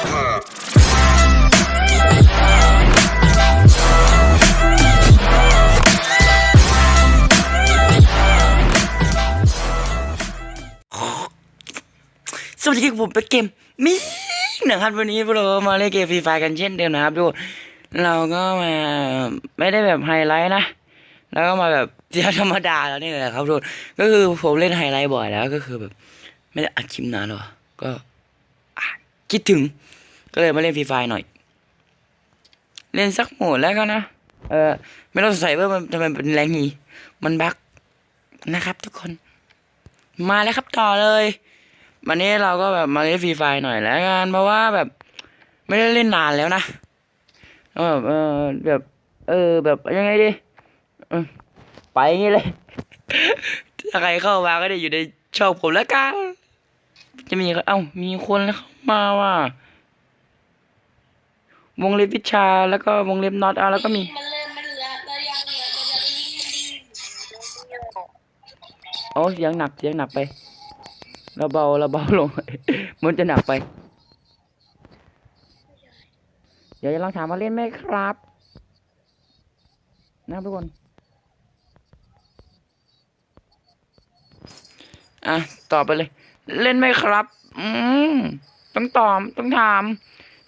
สวัสดีครับผมเป็นเกมมิกนะครับวันนี้พวกเรามาเล่นเกมฟรีไฟกันเช่นเดิมนะครับทุกคนเราก็มาไม่ได้แบบไฮไลท์นะ แล้วก็มาแบบเดียวธรรมดาแล้วนี่แหละครับทุกคนก็คือผมเล่นไฮไลท์บ่อยแล้วก็คือแบบ ไม่ได้อัดคลิปนานหรอก็คิดถึง ก็เลยมาเล่นฟรีไฟหน่อย เล่นสักโหมดแล้วกันนะ เออไม่ต้องสงสัยว่ามันทำไมเป็นแรงงี้มันบั๊กนะครับ ทุกคน มาแล้วครับต่อเลย วันนี้เราก็แบบมาเล่นฟรีไฟหน่อยแล้วกันเพราะว่าแบบ ไม่ได้เล่นนานแล้วนะแล้วแบบเออแบบ เออ แบบยังไงดีไปงงี้เลยถ้าใครเข้ามาก็ได้อยู่ในช่องผมแล้วกัน จะมีเอ้ามีคนเข้ามาว่ะ วงเล็บวิชาแล้วก็วงเล็บน็อตเอะแล้วก็มี มันเริ่มมันเหลือเรายังเหลือเราจะวิ่งดีโอ้เสียงหนักเสียงหนักไป เราเบาเราเบาลง มันจะหนักไป เดี๋ยวจะลองถามมาเล่นไหมครับ นะทุกคน อะตอบไปเลย เล่นไหมครับ อืมต้องตอบต้องถาม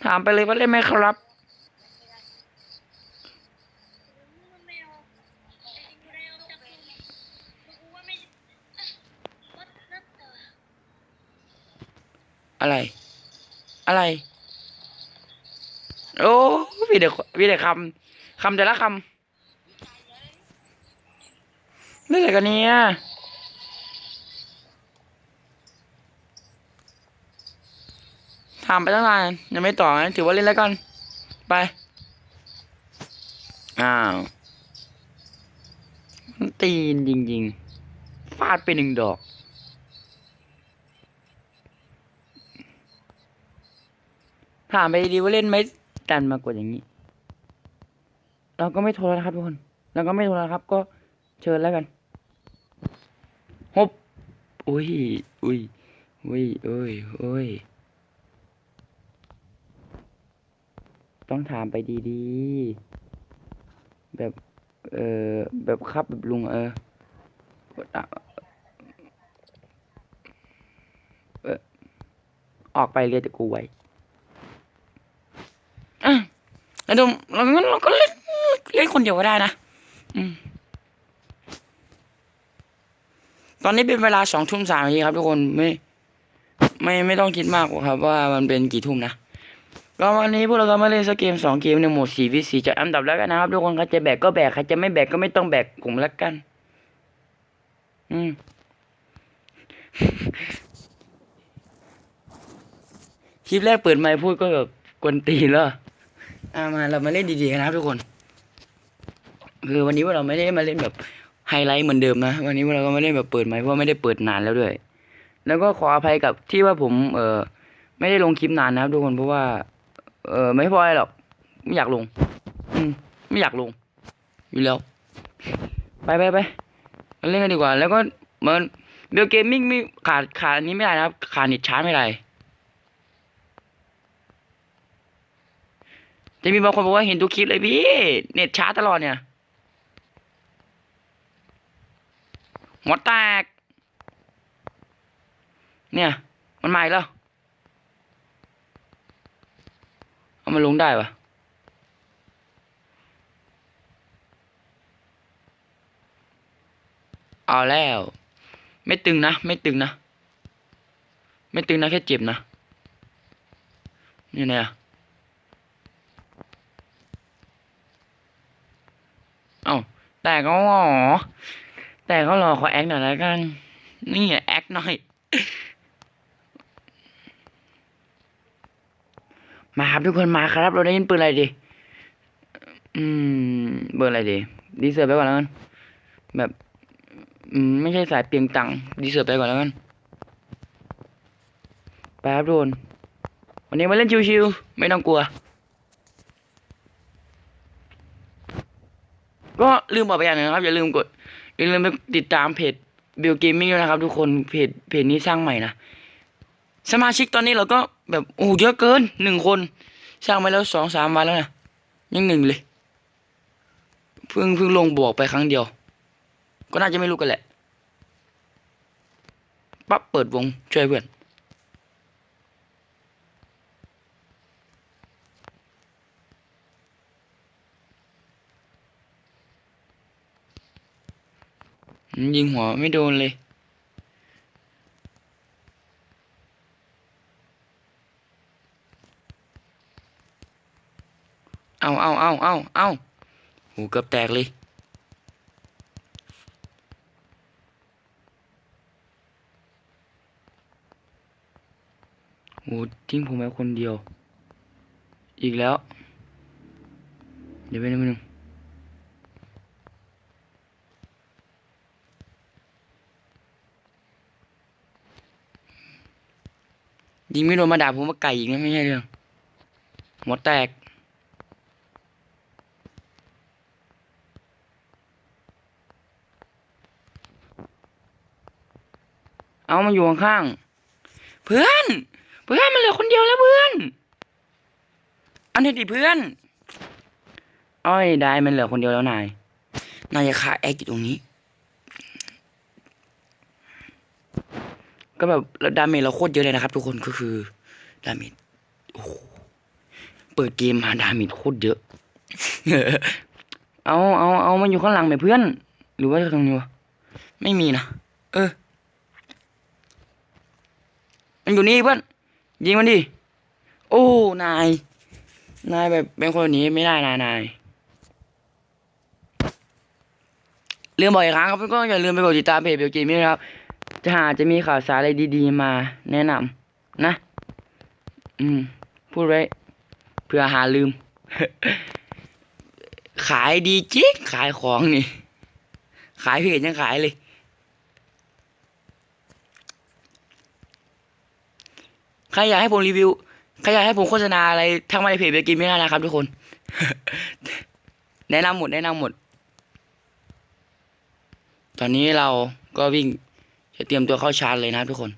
ถามไปเลยว่าเล่นไหมครับมันไม่เอาไอ้ที่เร็วจังเลยกูว่าไม่อะวัดนัดเอออะไร อะไร โอ้มีแต่มีแต่คำ คำแต่ละคำเล่อะไรกันเนี่ยามไปตั้งนานยังไม่ตอบนะถือว่าเล่นแล้วกัน ไป อ้าวตีนจริงๆ ฟาดไปหนึ่งดอก ถามไปดีว่าเล่นไหมดันมากดอย่างนี้ เราก็ไม่โทรแล้วนะครับทุกคน เราก็ไม่โทรแล้วครับ ก็เชิญแล้วกันฮบอุ้ยอุ้ยอุ้ยเอ้ยเอ้ย ต้องถามไปดีๆ แบบ เออแบบครับแบบลุงเออออกไปเรียกแต่กูไว้อะแล้วดูเรางั้นเราก็เล่นเล่นคนเดียวก็ได้นะ อืมตอนนี้เป็นเวลาสองทุ่มสามนาทีครับทุกคนไม่ ไม่ไม่ต้องคิดมากหรอกครับว่ามันเป็นกี่ทุ่มนะ ก็วันนี้พวกเราก็มาเล่นสักเกมสองเกมในโหมดสี่วิสี่จะอันดับแล้วกันนะครับทุกคนใครจะแบกก็แบกใครจะไม่แบกก็ไม่ต้องแบกผมแล้วกัน อืมคลิปแรกเปิดไมค์พูดก็แบบกวนตีแล้วอ่ามาเรามาเล่นดีๆกันนะครับทุกคน คือวันนี้ว่าเราไม่ได้มาเล่นแบบไฮไลท์เหมือนเดิมนะวันนี้ว่าเราก็ไม่ได้แบบเปิดไมค์เพราะไม่ได้เปิดนานแล้วด้วย แล้วก็ขออภัยกับที่ว่าผมเออไม่ได้ลงคลิปนานนะครับทุกคนเพราะว่า เออไม่พอหรอกไม่อยากลง อืมไม่อยากลง อยู่แล้ว ไปไปไปเล่นกันดีกว่า แล้วก็เหมันเบลเกมมิ่งไม่ขาดขาดอันนี้ไม่ได้นะครับ ขาดเน็ตช้าไม่ได้จะมีบางคนบอกว่าเห็นทุกคลิปเลยพี่ เน็ตช้าตลอดเนี่ยหัวแตก เนี่ย มันมาอีกแล้ว เอา มาลงได้ปะเอาแล้ว ไม่ตึงนะ ไม่ตึงนะ ไม่ตึงนะ แค่เจ็บนะนี่ไงอะเอ้าแต่ก็หรอแต่ก็รอขอแอคหน่อยแล้วกัน นี่แอคหน่อย มาครับทุกคนมาครับ เราได้ยินปืนอะไรดี อืมเบอร์อะไรดี ดีเซอร์ไปก่อนแล้วกัน แบบอืมไม่ใช่สายเปลียงตังค์ดีเซอร์ไปก่อนแล้วกันไปครับทุกคนวันนี้มาเล่นชิวๆไม่ต้องกลัว ก็ลืมบอกไปอย่างนึงนะครับอย่าลืมกดอย่าลืมไปติดตามเพจบิลเกมมิ่งด้วยนะครับ ทุกคนเพจเพจนี้สร้างใหม่นะสมาชิกตอนนี้เราก็แบบโอ้โหเยอะเกินหนึ่งคน สร้างไปแล้วสองสามวันแล้วนะยังหนึ่งเลยเพิ่งเพิ่งลงบอกไปครั้งเดียว ก็น่าจะไม่รู้กันแหละปั๊บเปิดวงช่วยเพื่อนยิงหัวไม่โดนเลย เอาเอาเอาเอาเอาหูเกือบแตกเลยโหทิ้งผมไว้คนเดียว อีกแล้ว เดี๋ยวไปนิดนึงยิงไม่โดนมาด่าผมว่าไก่อีกนะไม่ใช่เรื่องหมดแตก เอามาอยู่ข้างๆเพื่อน เพื่อนมันเหลือคนเดียวแล้วเพื่อนอันนี้ดิเพื่อน อ้อยได้มันเหลือคนเดียวแล้วนาย นายจะฆ่าแอคอยู่ตรงนี้ ก็แบบดาเมจเราโคตรเยอะเลยนะครับ ทุกคนก็คือดาเมจโอ้โหเปิดเกมมาดาเมจโคตรเยอะ เอาเอาเอามันอยู่ข้างหลังไหมเพื่อน หรือว่าตรงนี้วะไม่มีนะ เออ มันอยู่นี่เพื่อน ยิงมันดิ โอ้ นาย นายแบบเป็นคนแบบนี้ไม่ได้นายนายลืมบอกอีกครั้งครับก็อย่าลืมไปกดติดตามเพจเบลจีมี่นะครับ จะหาจะมีข่าวสารอะไรดีๆมาแนะนำนะ อืม พูดไว้เพื่อหาลืม ขายดีจริงขายของนี่ ขายเพจยังขายเลย ใครอยากให้ผมรีวิว ใครอยากให้ผมโฆษณาอะไรทั้งมาในเพจเบกินไม่ได้นะครับทุกคน แนะนำหมดแนะนำหมด ตอนนี้เราก็วิ่งจะเตรียมตัวเข้าชาร์จเลยนะทุกคน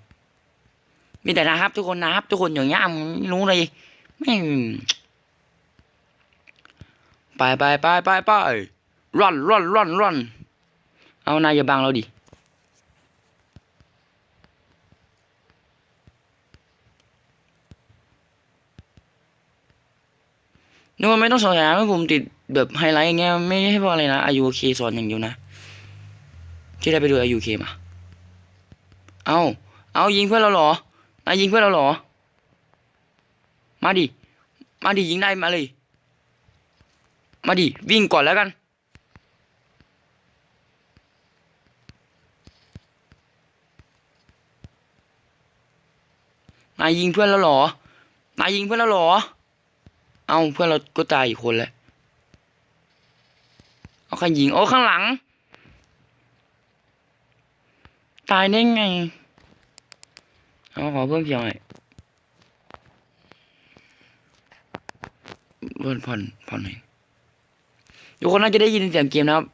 มีแต่นะครับ ทุกคนนะครับ ทุกคนอย่างเงี้ยไม่รู้เลยไม่ไปไปไปไปไปร่อนร่อนร่อนร่อนเอานายอย่าบังเราดิ นึกว่าไม่ต้องสอนนะผมติดแบบไฮไลท์อย่างเงี้ยไม่ใช่เพราะอะไรนะอายุเคสอนอย่างเดียวนะที่ได้ไปดูอายุเคมาเอาเอายิงเพื่อนเราเหรอนายยิงเพื่อนเราเหรอ มาดิ มาดิยิงได้มาเลย มาดิวิ่งก่อนแล้วกัน นายยิงเพื่อนแล้วเหรอนายยิงเพื่อนแล้วเหรอ เอาเพื่อนเราก็ตายอีกคนแล้ว เอาใครยิง โอ้ข้างหลัง ตายได้ไง เอาขอเพิ่มเพียงหน่อยเพิ่มผ่อนผ่อนหน่อยทุกคนน่าจะได้ยินเสียงเกมนะครับ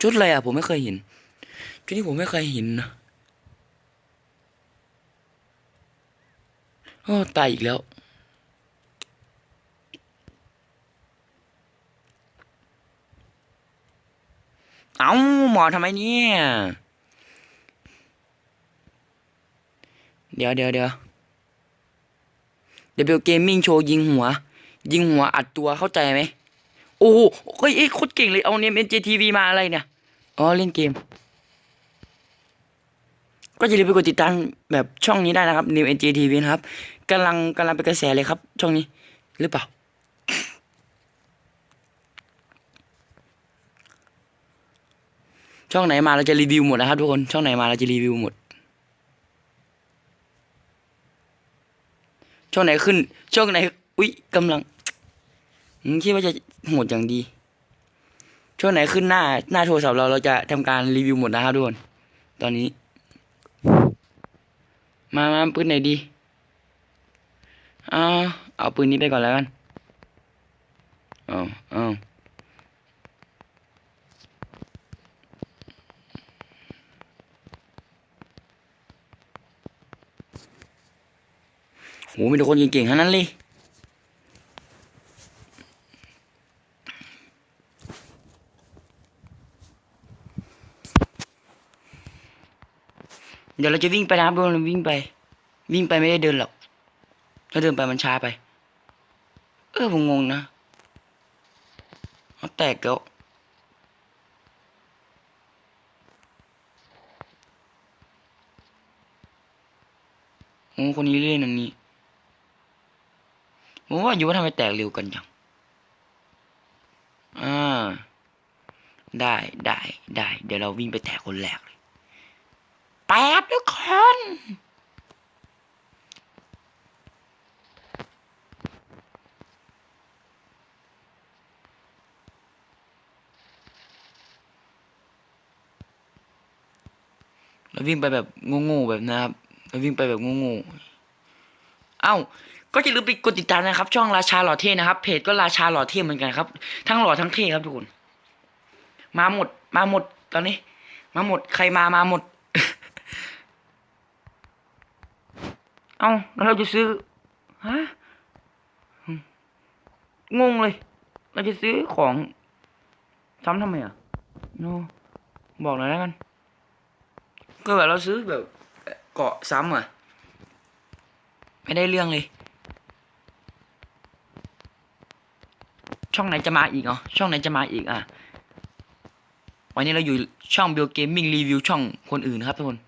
ชุดอะไรอะ ผมไม่เคยเห็น ชุดนี้ผมไม่เคยเห็นนะโอ้ตายอีกแล้ว เอาหมอทำไมเนี่ย เดี๋ยวเดี๋ยวเดี๋ยวเดี๋ยวเกมมิ่งโชว์ยิงหัว ยิงหัวอัดตัวเข้าใจไหม โอ้โหเฮ้ยโคตรเก่งเลยเอาเนี่ยเอ็นเจทีวีมาอะไรเนี่ย อ๋อ เล่นเกม ก็อย่าลืมไปกดติดตามแบบช่องนี้ได้นะครับ New NG TV นะครับกำลังกำลังเป็นกระแสเลยครับ ช่องนี้หรือเปล่า ช่องไหนมาเราจะรีวิวหมดนะครับทุกคนช่องไหนมาเราจะรีวิวหมด ช่องไหนขึ้น ช่องไหนอุ๊ยกำลังอืมคิดว่าจะโหดอย่างดี ช่วงไหนขึ้นหน้า หน้าโทรศัพท์เราเราจะทำการรีวิวหมดนะครับทุกคน ตอนนี้ มามาปืนไหนดีเอาเอาปืนนี้ไปก่อนแล้วกันเอาเอา หมีแต่คนเก่งๆทั้งนั้นเลย เดี๋ยวเราจะวิ่งไปนะครับทุกคนวิ่งไป วิ่งไปไม่ได้เดินหรอก ถ้าเดินไปมันช้าไป เออผมงงนะเอาแตกแล้วโอ้คนนี้เล่นอันนี้ ผมว่าอยู่ว่าทำไมแตกเร็วกันจังอ่าได้ได้ได้ เดี๋ยวเราวิ่งไปแตกคนแรกเลยแป๊บทุกคนเราวิ่งไปแบบโง่ๆแบบนะครับเราวิ่งไปแบบโง่ๆเอ้า ก็อย่าลืมไปกดติดตามนะครับ ช่องราชาหล่อเท่นะครับ เพจก็ราชาหล่อเท่เหมือนกันครับ ทั้งหล่อทั้งเท่ครับทุกคน มาหมด มาหมดตอนนี้ มาหมดใครมามาหมด เอ้าแล้วเราจะซื้อฮะงงเลย เราจะซื้อของซ้ำทำไมอะโนบอกหน่อยแล้วกัน ก็แบบเราซื้อแบบเกาะซ้ำอะ ไม่ได้เรื่องเลย ช่องไหนจะมาอีกอ๋อช่องไหนจะมาอีกอะวันนี้เราอยู่ช่องเบลเกมมิ่งรีวิวช่องคนอื่นนะครับทุกคน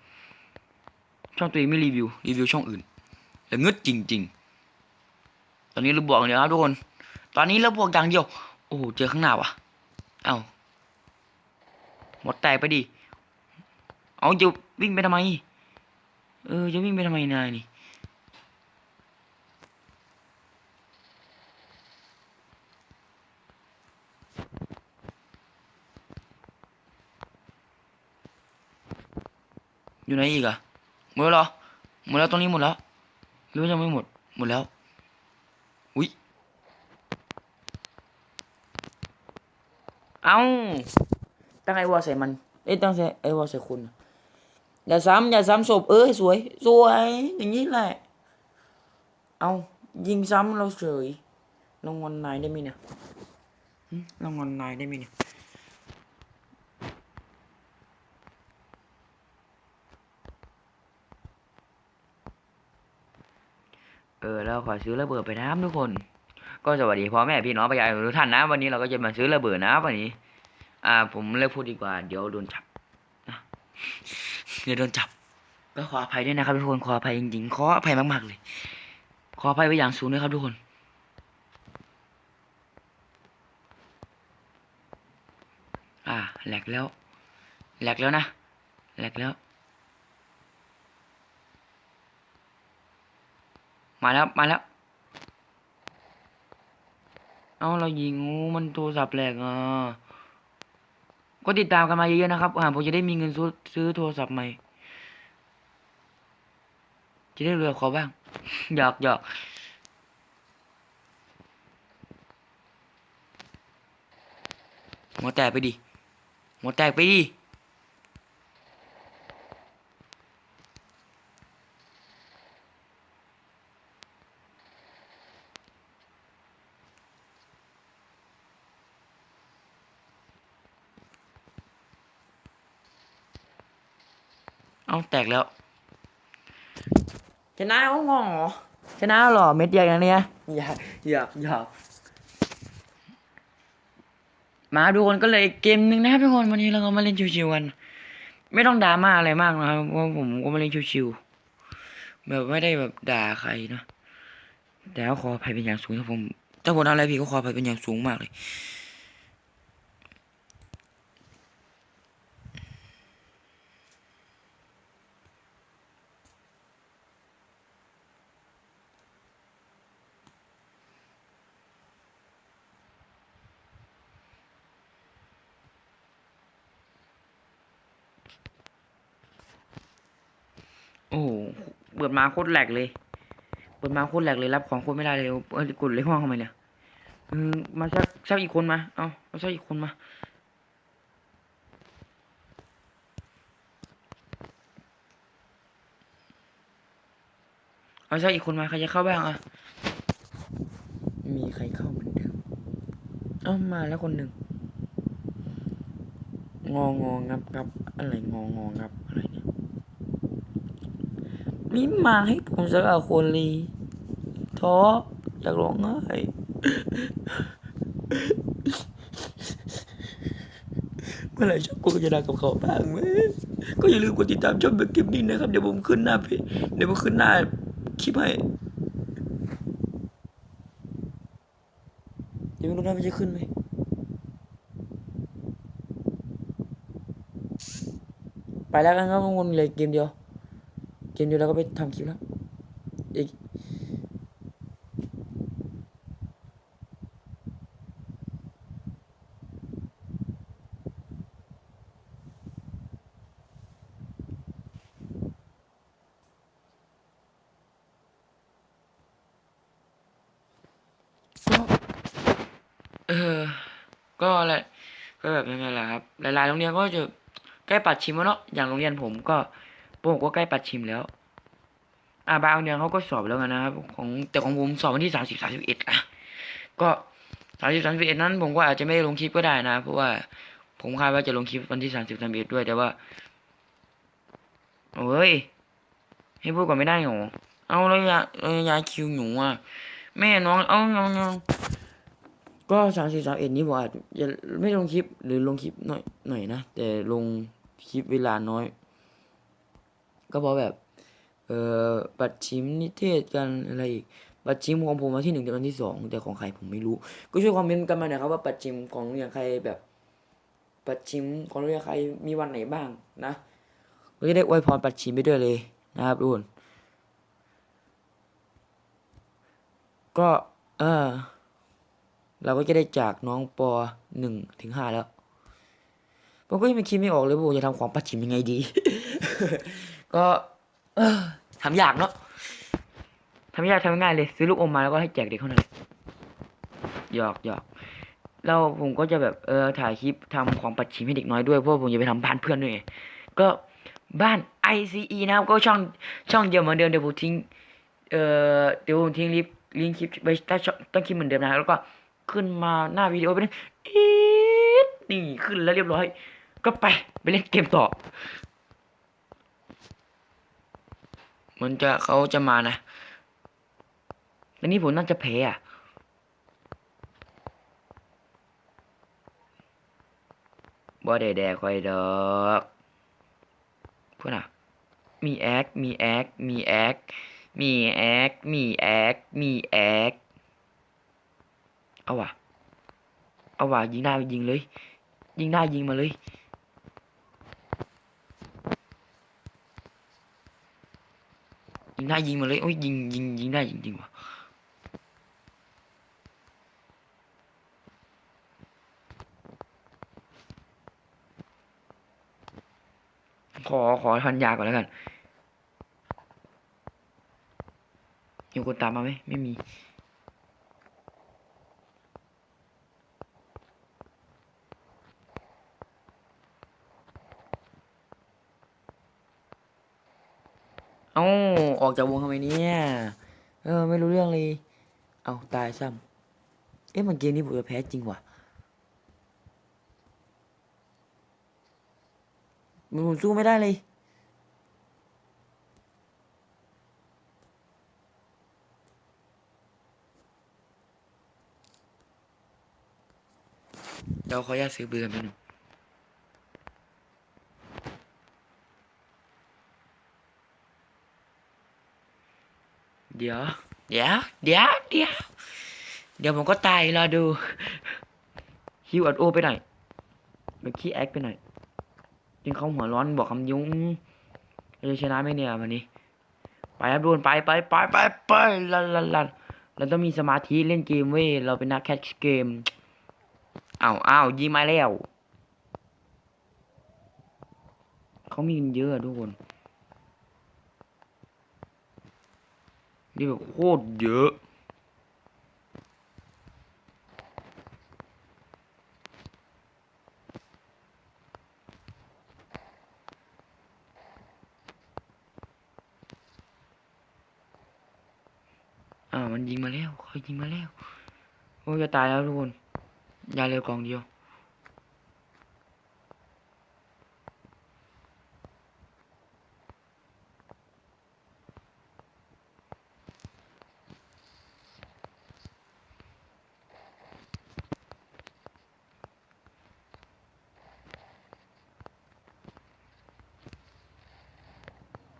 ช่องตัวเองไม่รีวิวรีวิวช่องอื่นแต่งึดจริง ๆ ตอนนี้เราบวกเดี๋ยวครับทุกคน ตอนนี้เราบวกอย่างเดียว โอ้โหเจอข้างหน้าว่ะ เอ้าหมดแตกไปดิ เอาจะวิ่งไปทำไม เออจะวิ่งไปทำไมนายนี่ อยู่ไหนอีกอะหมดแล้วหรอหมดแล้วตรงนี้หมดแล้วหรือยังไม่หมดหมดแล้วอุ้ยเอ้าตั้งไอวอใส่มันเอ้ยตั้งใส่ไอวอใส่คุณอย่าซ้ำอย่าซ้ำศพเอ้ยสวยสวยอย่างนี้แหละเอายิงซ้ำเราเฉยลงงอนนายได้ไหมเนี่ยลงงอนนายได้ไหมเนี่ย ออเราขอซื้อระเบิดไปนะครับทุกคน ก็สวัสดีพ่อแม่พี่น้องประชาชนทุกท่านนะ วันนี้เราก็จะมาซื้อระเบิดนะวันนี้ อ่า ผมเลิกพูดดีกว่า เดี๋ยวโดนจับนะเดี๋ยวโดนจับ ก็ขออภัยด้วยนะครับทุกคนขออภัยจริงๆขออภัยมากๆเลย ขออภัยไปอย่างสูงด้วยครับทุกคนอ่าแหลกแล้วแหลกแล้วนะแหลกแล้ว มาแล้วมาแล้ว เอาเรายิงงูมันโทรศัพท์แหลกอะก็ติดตามกันมาเยอะๆนะครับอ่าผมจะได้มีเงินซื้อซื้อโทรศัพท์ใหม่ จะได้เรือขอบ้าง หยอกหยอกหัวแตกไปดิหัวแตกไปดิ เอาแตกแล้ว ชนะเขางงเหรอชนะเหรอเม็ดใหญ่อย่างเนี้ยอยากอยากอยากมาดูคนก็เลยอีกเกมหนึ่งนะครับทุกคนวันนี้เราก็มาเล่นชิวๆกัน ไม่ต้องดราม่าอะไรมากนะครับเพราะผมก็มาเล่นชิวๆแบบไม่ได้แบบด่าใครนะแต่ก็ขออภัยเป็นอย่างสูงถ้าผมถ้าผมทำอะไรผิดก็ขออภัยเป็นอย่างสูงมากเลย โอ้โหเปิด มาโคตรแหลกเลย เปิดมาโคตรแหลกเลยรับของโคตรไม่ได้เลยเออกดเลยห้องทำไมเนี่ยเออมาชักชักอีกคนมา เอาเอาชักอีกคนมา เอาชักอีกคนมาใครจะเข้าบ้างอะ มีใครเข้าเหมือนเดิม เอ้ามาแล้วคนหนึ่งงององับงับอะไรงององับอะไร มีมาให้ผมสักคนเลยท้ออยากร้องไห้เมื่อไหร่ชอบกูจะได้กับเขาบ้างไหมก็อย่าลืมกดติดตามช่องเบกเกมมิ่งนะครับ เดี๋ยวผมขึ้นหน้าเพจเดี๋ยวผมขึ้นหน้าคลิปให้เดี๋ยวไม่รู้นะมันจะขึ้นไหมไปแล้วกันครับทุกคนเลยเกมเดียว เกมเดียวแล้วก็ไปทำคลิปแล้วอีกก็เออ ก็อะไรก็แบบยังไงล่ะครับ หลายๆโรงเรียนก็จะใกล้ปัดชิมแล้วเนาะ อย่างโรงเรียนผมก็ ผมก็ใกล้ปัดชิมแล้ว อ่าบางโรงเรียเขาก็สอบแล้วกันนะครับของแต่ของผมสอบวันที่สามสิบสามสิบเอ็ดอะก็สามสิบสามสิบเอ็ดนั้น ผมก็อาจจะไม่ลงคลิปก็ได้นะ เพราะว่าผมคาดว่าจะลงคลิปวันที่สามสิบสามสิบเอ็ดด้วยแต่ว่าโอ้ยให้พูดก่อนไม่ได้หรอเอาแล้วยาเอายาคิวหนูอะแม่น้องเอาเงาเงาก็สามสิบสามเอ็ดนี้ผมอาจจะไม่ลงคลิปหรือลงคลิปหน่อยหน่อยนะแต่ลงคลิปเวลาน้อย ก็เพราะแบบ เอ่อปัดชิมนิเทศกันอะไรอีกปัดชิมของผมวันที่หนึ่งถึงวันที่สองแต่ของใครผมไม่รู้ ก็ช่วยคอมเมนต์กันมาหน่อยครับว่าปัดชิมของโรงเรียนใครแบบปัดชิมของโรงเรียนใครมีวันไหนบ้างนะก็จะได้อวยพรปัดชิมไปด้วยเลยนะครับทุกคนก็เออเราก็จะได้จากน้องปหนึ่งถึงห้าแล้วผมก็ยังไม่คิดไม่ออกเลยว่าผมจะทำของปัดชิมยังไงดี ก็ เออทำยากเนาะทำยากทำง่ายเลย ซื้อลูกอมมาแล้วก็ให้แจกเด็กเท่านั้นเลยหยอกหยอกแล้วผมก็จะแบบเออถ่ายคลิปทำของปัดชิมให้เด็กน้อยด้วยเพราะว่าผมจะไปทำบ้านเพื่อนด้วยก็บ้าน ICE นะครับก็ช่องช่องเดียวเหมือนเดิมเดี๋ยวผมทิ้งเอ่อเดี๋ยวผมทิ้งลิงก์ลิงคลิปไว้ใต้ช่องต้นคลิปเหมือนเดิมนะแล้วก็ขึ้นมาหน้าวิดีโอไปเลยอีดนี่ขึ้นแล้วเรียบร้อย ก็ไปไปเล่นเกมต่อ เห มันจะเขาจะมานะแล้วนี่ผมน่าจะแพ้อะบ่ได้แดกคอยดอกเพื่อนอะมีแอค มีแอค มีแอค มีแอค มีแอค มีแอค เอาว่ะ เอาว่ะยิงได้ยิงเลย ยิงได้ยิงมาเลย ยิงได้ยิงมาเลยโอ้ยยิงยิงยิงได้จริงๆว่ะขอขอพันยาก่อนแล้วกันมีคนตามมาไหมไม่มี เอ้าออกจากวงทำไมเนี่ยเออไม่รู้เรื่องเลย เอาตายซ้ำเอ๊ะมันเกมนี้ผมจะแพ้จริงว่ะมันผมสู้ไม่ได้เลยเดี๋ยวขออนุญาตซื้อเบือไปหนึ่ง เดี๋ยว เดี๋ยว เดี๋ยว เดี๋ยว เดี๋ยวผมก็ตายรอดู ฮิวอัดโอไปหน่อยเมื่อกี้แอคไปหน่อยยิงเขาหัวร้อนบอกคำยุ้งเราจะชนะไหมเนี่ยวันนี้ ไปครับทุกคนไปไปไปไปไปลันลันลันเราต้องมีสมาธิเล่นเกมเว้ย เราเป็นนักแคชเกมอ้าวอ้าวยิงมาแล้ว เขามีเงินเยอะทุกคน นี่แบบโคตรเยอะ อ่ามันยิงมาแล้วเขายิงมาแล้ว โอ้จะตายแล้วทุกคน ยาเร็วกล่องเดียว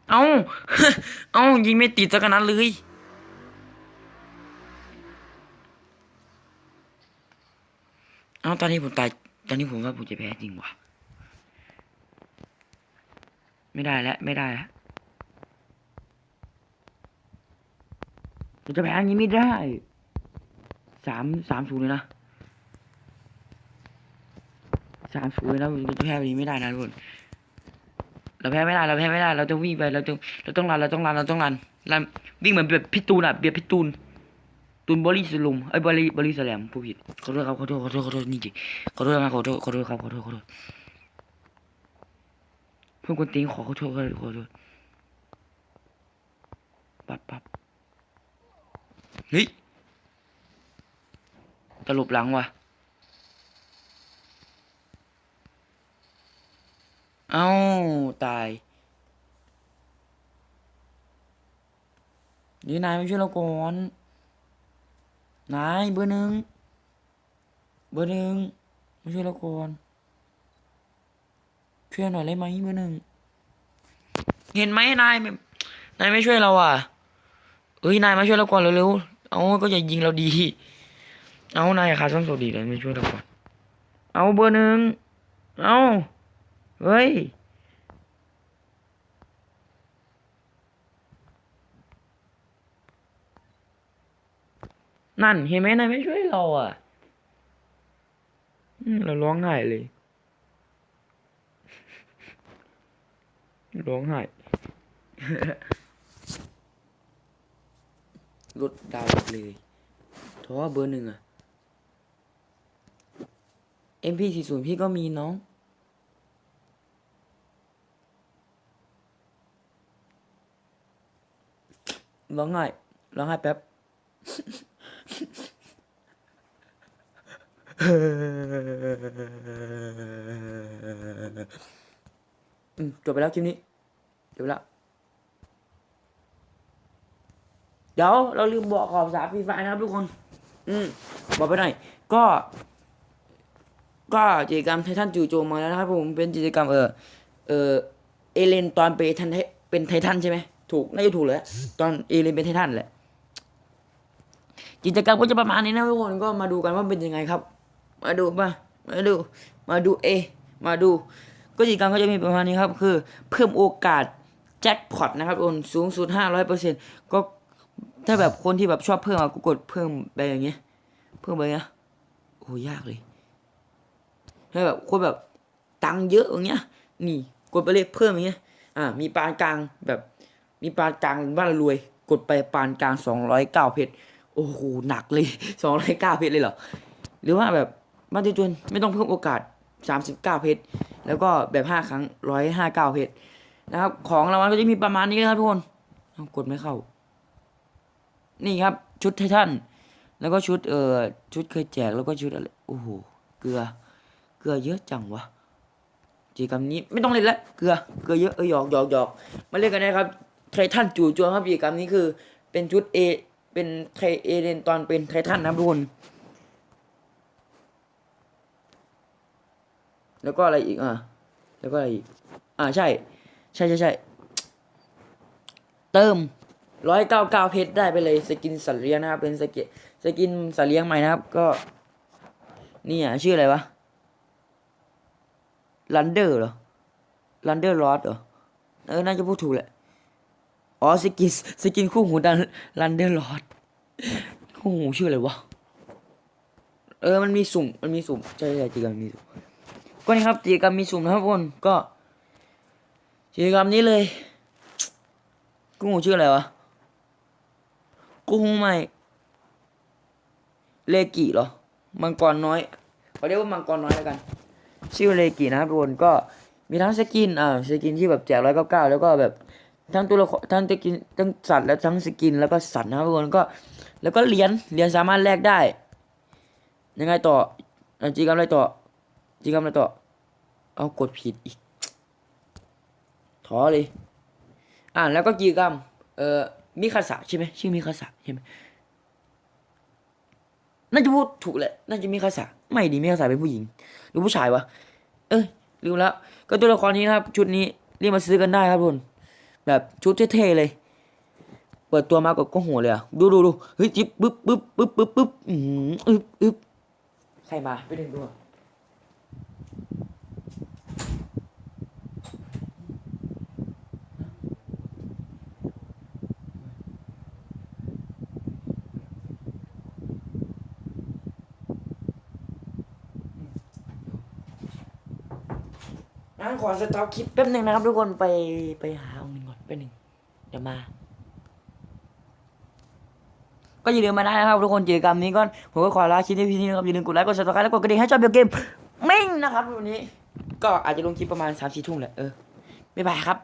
เอา เอายิงไม่ติดสักนัดเลย เอาตอนนี้ผมตาย ตอนนี้ผมว่าผมจะแพ้จริงว่ะ ไม่ได้แล้วไม่ได้แล้วผมจะแพ้อย่างนี้ไม่ได้ สามสามศูนย์เลยนะสามศูนย์เลยนะผมจะแพ้แบบนี้ไม่ได้นะทุกคน เราแพ้ไม่ได้เราแพ้ไม่ได้เราต้องวิ่งไปเราต้องเราต้องรันเราต้องรันเราต้องรันรันวิ่งเหมือนแบบพี่ตูนอะเบียร์พี่ตูนตูนบอลลี่สลุมไอ้บอลลี่บอลลี่สแลมผู้ผิดขอโทษครับขอโทษขอโทษขอโทษนี่จริงขอโทษครับขอโทษขอโทษครับขอโทษขอโทษเพื่อนคนตีนขอขอโทษขอโทษขอโทษปั๊บปั๊บเฮ้ยตลบหลังว่ะ เอ้า ตาย นี่นายไม่ช่วยเราก่อน นายเบอร์หนึ่ง เบอร์หนึ่งมาช่วยเราก่อน ช่วยหน่อยได้ไหมเบอร์หนึ่ง เห็นไหมนายไม่นายไม่ช่วยเราอะ เอ้ย นายมาช่วยเราก่อนเร็วๆ เอาก็อย่ายิงเราดี เอานายขาดส้นสูงดีเลยไม่ช่วยเราก่อน เอาเบอร์หนึ่ง เอา เฮ้ย นั่นเห็นไหมนายไม่ช่วยเราอะเราร้องไห้เลย ร้องไห้ลดดาวเลยเพราะว่าเบอร์หนึ่งอะ MP40 พี่ก็มีน้อง ร้องไห้ร้องไห้แป๊บอืมจบไปแล้วคลิปนี้จบไปแล้วเดี๋ยวเราลืมบอกขอบสาฟรีไฟนะครับทุกคน อืมบอกไปหน่อย ก็ ก็กิจกรรมไททันจู่โจมมาแล้วนะครับผมเป็นกิจกรรมเออเออเอเลนตอนเป็นไททันเป็นไททันใช่ไหม ถูกน่าจะถูกเลยตอนเอเลนเป็นไททันแหละกิจกรรมก็จะประมาณนี้นะทุกคนก็มาดูกันว่าเป็นยังไงครับ มาดูมามาดู มาดูเอ มาดู ก็กิจกรรมก็จะมีประมาณนี้ครับ คือ เพิ่มโอกาสแจ็คพอตนะครับโอนสูงสุดห้าร้อยเปอร์เซ็นก็ถ้าแบบคนที่แบบชอบเพิ่มอะก็กดเพิ่มไปอย่างเงี้ย เพิ่มไปเงี้ยโอ้ยากเลยถ้าแบบคนแบบตังเยอะอย่างเงี้ย นี่กดไปเลยเพิ่มอย่างเงี้ย อ่า มีปานกลางแบบ มีปานกลางบ้านรวย กดไปปานกลางสองร้อยเก้าเพชรโอ้โหหนักเลยสองร้อยเก้าเพชรเลยเหรอหรือว่าแบบบ้านจวนไม่ต้องเพิ่มโอกาสสามสิบเก้าเพชรแล้วก็แบบห้าครั้งร้อยห้าเก้าเพชรนะครับ ของรางวัลก็จะมีประมาณนี้นะครับทุกคนกดไม่เข้า นี่ครับ ชุดไททันแล้วก็ชุดเอ่อชุดเคยแจกแล้วก็ชุดอะไรโอ้โหเกลือ เกลือเยอะจังวะกิจกรรมนี้ไม่ต้องเล่นแล้วเกลือเกลือเยอะเออหยอกหยอกหยอกมาเล่นกันได้ครับ ไททันจู่โจมครับกิจกรรมนี้คือ เป็นชุดเอเป็นไทเอเลนตอนเป็นไททันนะทุกคน แล้วก็อะไรอีกอะแล้วก็อะไรอีกอ่าใช่ ใช่ใช่ใช่เติมร้อยเก้าเก้าเพชรได้ไปเลยสกินสัตว์เลี้ยงนะครับ เป็นสกินสกินสัตว์เลี้ยงใหม่นะครับ ก็นี่อะชื่ออะไรวะลันเดอร์เหรอลันเดอร์ลอดเหรอเออน่าจะพูดถูกแหละ อ๋อสกินสกินคู่หูดันลันเดอร์ลอดคู่หูชื่ออะไรวะ เออมันมีสุ่ม มันมีสุ่มใช่ใช่จริงๆมันมีสุ่มก็นี่ครับกิจกรรมมีสุ่มนะครับทุกคนก็กิจกรรมนี้เลยกูหูชื่ออะไรวะกูหูใหม่เลกิเหรอมังกรน้อยเขาเรียกว่ามังกรน้อยแล้วกัน ชื่อเลกินะครับทุกคนก็มีทั้งสกินอ่าสกินที่แบบแจกร้อยเก้าเก้าแล้วก็แบบ ทั้งตัวละครทั้งสกินทั้งสัตว์และทั้งสกินแล้วก็สัตว์นะครับทุกคนก็ แล้วก็เหรียญเหรียญสามารถแลกได้ ยังไงต่อจีกรรมอะไรต่อจีกรรมอะไรต่อ เอากดผิดอีกท้อเลยอ่าแล้วก็กีกรรมเอ่อมิคาสะใช่ไหมชื่อมิคาสะใช่ไหมน่าจะพูดถูกแหละน่าจะมิคาสะไม่ดีมิคาสะเป็นผู้หญิง หรือผู้ชายวะเอ้ยลืมแล้วก็ตัวละครนี้นะครับ ชุดนี้รีบมาซื้อกันได้ครับทุกคน แบบชุดเท่ๆเลย เปิดตัวมาก็ก็หัวเลยอะดูดูดูเฮ้ยจิ๊บปึ๊บปึ๊บปึ๊บปึ๊บปึ๊บอืมอึบอึ๊บใครมาไปดึงดูงั้นขอสต็อปคลิปแป๊บหนึ่งนะครับทุกคนไปไปหาองค์ เป็นหนึ่งเดี๋ยวมา ก็อย่าลืมมาได้นะครับทุกคนกิจกรรมนี้ก็ผมก็ขอลาคลิปที่พี่นี่นะครับอย่าลืมกดไลค์กดซับสไครต์และกดกระดิ่งให้ชอบเบลเกมมิ่งนะครับวันนี้ ก็อาจจะลงคลิปประมาณสามสี่ทุ่มแหละเออบ๊ายบายครับ